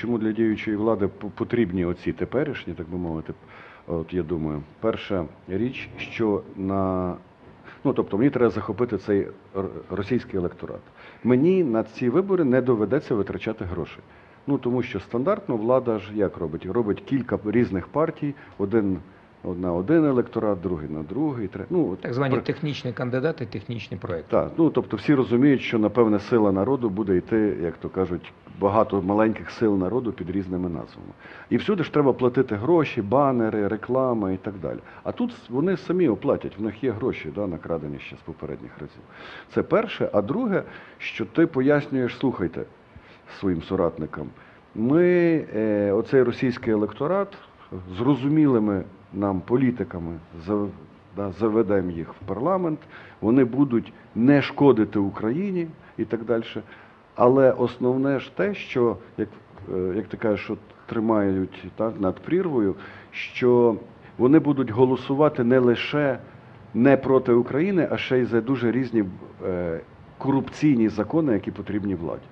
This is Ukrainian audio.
Чому для діючої влади потрібні оці теперішні, так би мовити? От я думаю, перша річ, що на ну тобто мені треба захопити цей російський електорат. Мені на ці вибори не доведеться витрачати гроші. Ну тому що стандартно влада ж як робить? Робить кілька різних партій, один на один електорат, другий на другий, тре- ну Так звані при- технічні кандидати, технічні проекти. так, ну тобто всі розуміють, що напевне сила народу буде йти, як то кажуть, багато маленьких сил народу під різними назвами. І всюди ж треба платити гроші, банери, реклама і так далі. А тут вони самі оплатять, в них є гроші, да, накрадені ще з попередніх разів. Це перше. А друге, що ти пояснюєш, слухайте своїм соратникам, ми е, оцей російський електорат зрозумілими нам політиками за- заведемо їх в парламент, вони будуть не шкодити Україні і так далі. Але основне ж те, що, як, е, як ти кажеш, що тримають так, над прірвою, що вони будуть голосувати не лише не проти України, а ще й за дуже різні е, корупційні закони, які потрібні владі.